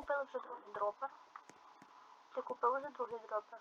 купили вже другий дропер. Ти купив вже другий дропер?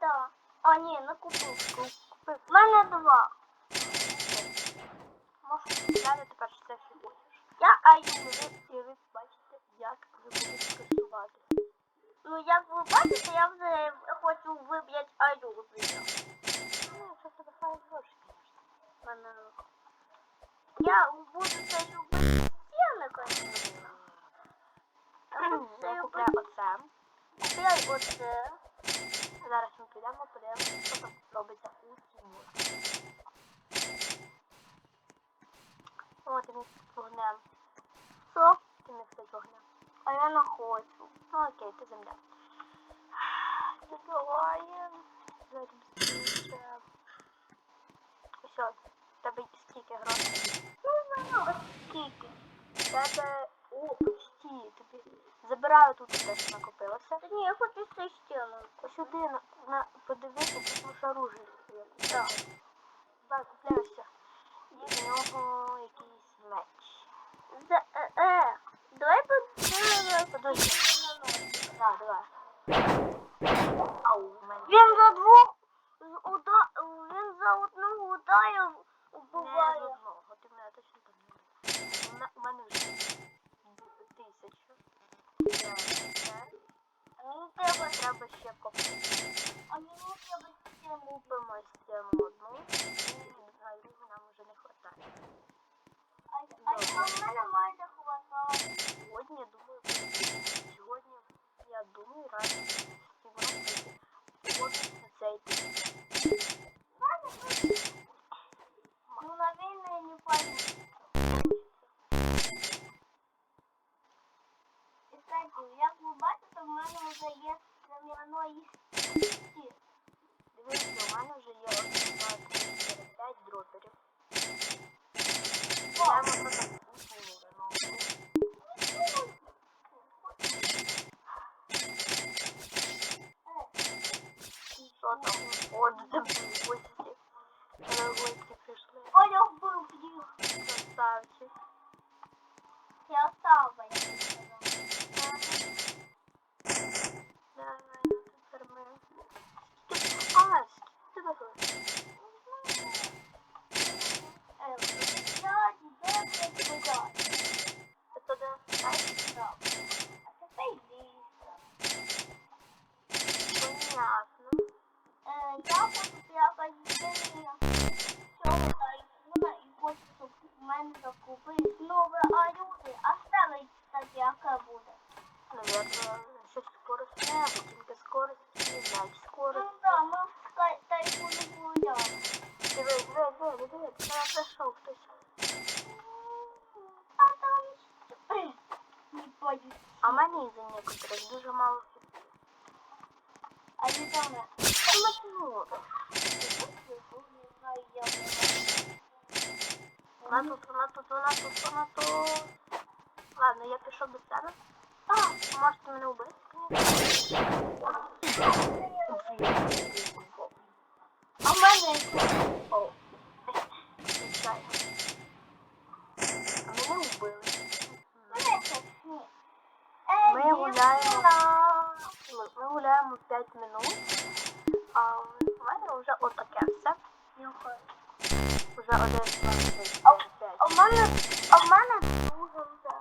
Да. А, ні, не купив. Купив. У мене два. Можеш купляти тепер що це все будеш. Я аю. І ви бачите, як ви будете скасувати. Ну, як ви бачите, я вже хочу виб'ять аю. Ну, якщо в тебе хай гроші, звісно. Мене... Я буду це любити стіни, звісно. Я купляю оце. Купляй оце. Зараз ми підемо, подивимося, що там робиться у тіні. О, ти міг вогнем. Що? Ти стати вогнем. А я не хочу. Ну окей, ти земля. Більше. Все, тебе стільки грошей. Ну, ось скільки. Тебе. Забираю тут те, накопилося. Та ні, я хочу цей стіну. Сюди на, на подивитися, тому що оружие є. Так. Давай, купляюся. І в нього якийсь меч. За, е, е, давай подивимося. Подожди. Да, давай. Ау, мене. Він за двох уда... він за одного ударів Не з убиває. одного, ти мене точно там не. У мене вже тисяча. Це. Мені треба, Треба ще копити. а мені треба ще Купимо стіну одну і взагалі нам вже не вистачає. А, в мене майже хватало. Сьогодні, думаю, сьогодні, я думаю, раз сьогодні сьогодні на цей день. Ну, на війни не пойду. І, кстати, як ви бачите, в мене вже є кам'яної стіни. Дивіться, у мене вже є 1, 2, 3, 4, 5 дроперів. О, Я можу так усунути, ну. Що там? От, де гості. Коли гості прийшли. Оля вбив їх. Красавчик. Я стала. Давай, тепер ми. А, скільки тебе грошей? Е, Я тебе підбираю. Це туди дай? Так. А тепер ліса. Понятно. Е, Я хочу якось змінити цього тайфуна і хочу, щоб у мене закупили нове аюти. А старий, кстати, яке буде? Наверно, щось скоростне, або тільки скорості, не знаю, Ну скорость. да, ми в тай- тайфуні гуляли. Диви, диви, диви, диви, це не прийшов хтось. А там що? Не пойду. А в мене із-за некоторих дуже мало А не там. Ну, Не знаю, я не вона тут, вона тут, вона тут, вона тут. Ладно, я пішов до себе. Можете мене вбити? а в мене О. А мене ні. Ми гуляємо. Ми, гуляємо 5 минут, а у мене вже отаке все. Вже один, два, три, п'ять. а в мене, а в мене дуже вже.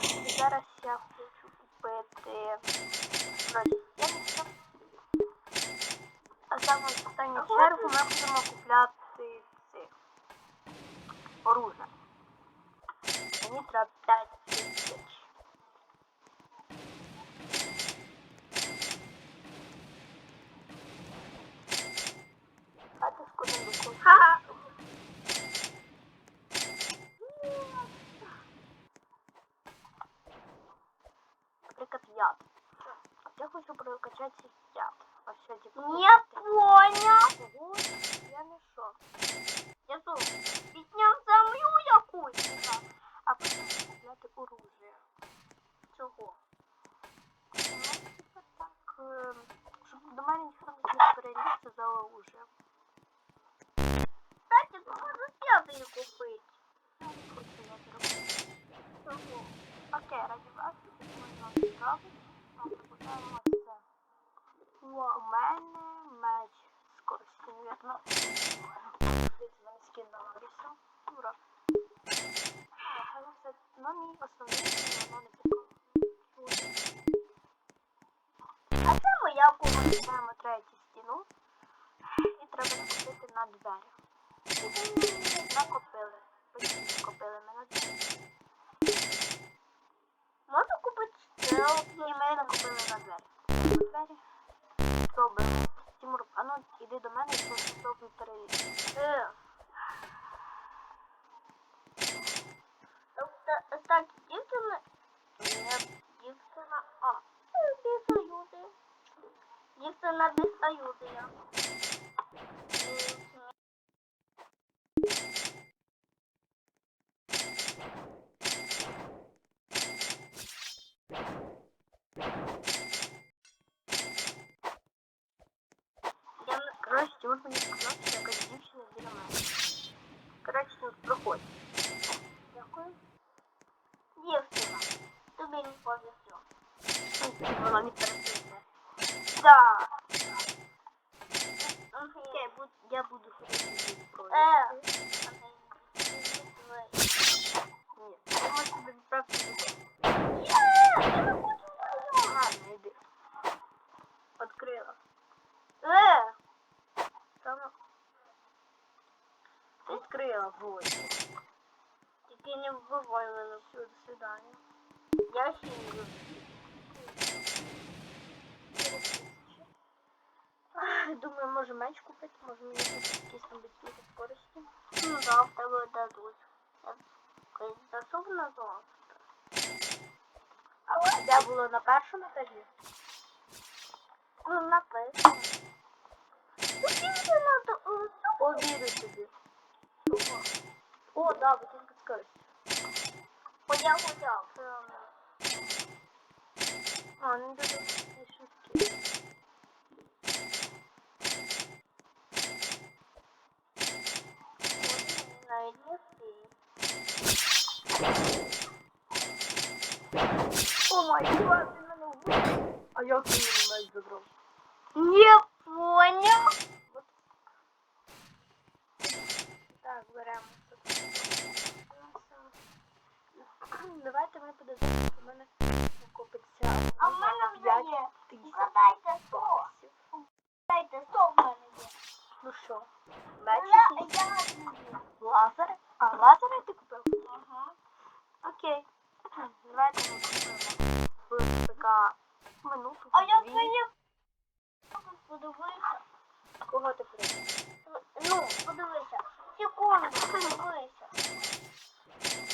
І зараз я хочу купити. А саме, кстати, ми будемо купляти цих оружия. Мені треба 5 тисяч. А ти скоро до Ха-ха! Наприклад, яд. От я хочу прокачати цей яд. Ось що, типу, Не понял. Ого, я не що. Я тут підняв землю якусь. Так. А потім купляти оружие. Чого? Ну, типа так, ем, щоб до мене ніхто не зміг перелізти за оружием. Кстати, можу п'ятий купити. Я не хочу я зробити. Чого? Окей, раді вас, можна зробити. Ми покупаємо це. У меч скорості, навірно. Дивіться, мене скін. Ура. Ага, ну, воно не цікаво. А це моя купа. Маємо третю стіну. І треба накопити на двері. Накопили. Почти накопили ми на двері. Можу купити одну. ми накопили на двері. На двері. Пробуємо. Тимур, ну іди до мене і спробуй перелізти. Е. Тобто, так, дівчина... Не, дівчина... А, це без союзи. Дівчина без союзи. Я не коротше, Тимур мені сказав, що якась дівчина біля мене. Коротше, Тимур, проходь. Дякую. Дівчина, тобі не повезло. Вона не перепине. Да. Окей, буд- я буду ходити зі зброєю. Е. Ні, ти можеш себе відправити додому. Я не хочу знайомитися. Ладно, йди. Открила. Е, Там... Відкрила вот. тільки не вбивай мене. Все, до свидания. Я ще не люблю. Ах, Думаю, може меч купити, може мені якісь там битки скорості. Ну да, в тебе дадуть. Я колись зайшов на золото. А де було на першому етажі? Ну, написано. Дівчина надо Повірю тобі. О, да, бутинка скорості. Гуляв, гуляв. А, ну да, да, шутки. О май гад, він мене вбив. А як він мені меч забрав? Не понял. Так, беремо. Давайте ми подивимося, Кого ти приймеш? Ну, подивися. Секунду, подивися.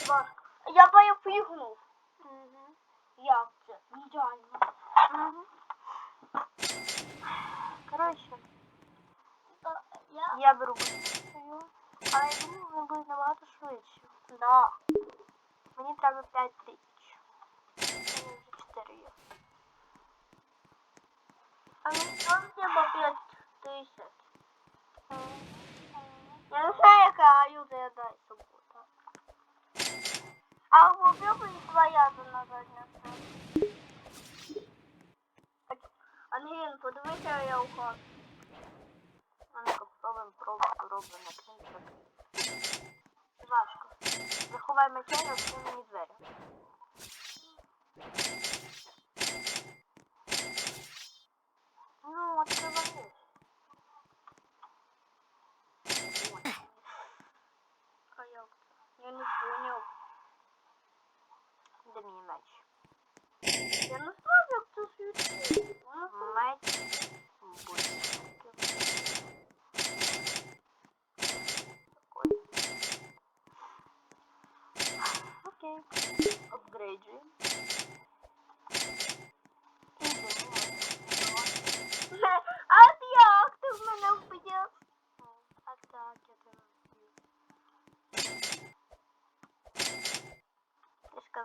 Важко. Я перепригнув. Угу. Як це? Ідеально. Угу. Коротше, Та Я... я беру свою, але я думаю, вони будуть набагато швидше. Да. Мені треба 5 тисяч. У мене вже 4 є. А мені теж треба 5 тисяч. Я не знаю, яка аюта я дай собою. А попробуй твоя до назад несе. Ангелін, подивися, я ухожу. А ну-ка, попробуємо пробу роблено кінця. Важко. Заховай меча і мені двері.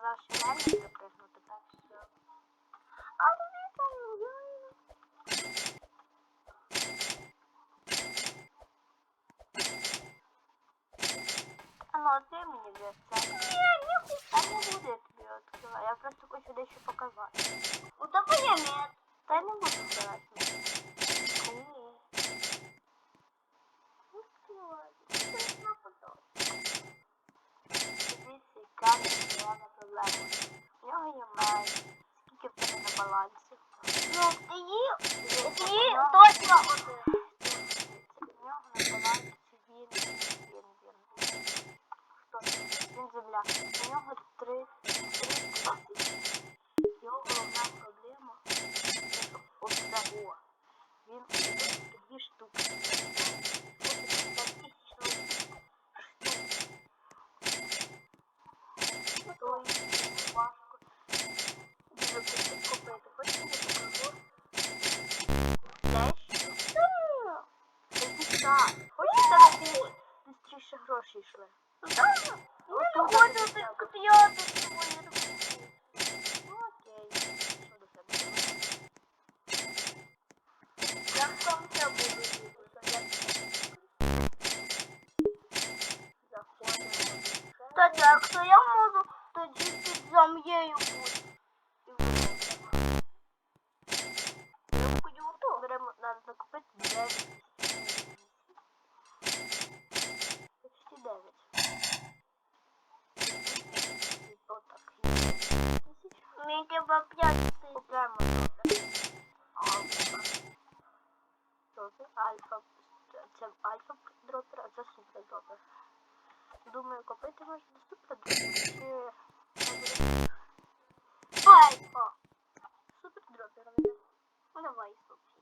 сказав, далі запригнути, так що. Але він там реально. А ну, ти мені взявся. Ні, не хочу. Не буду я тобі відкривати. Я просто хочу дещо показати. У тебе є нет. Та я не буду сказати. Ні. Tür und треба п'ять прямо. Що це альфа? Це альфа дропер, а це супер дропер. Думаю, купити можна супер дропер чи... Альфа! Супер дропер. Ну давай, супер.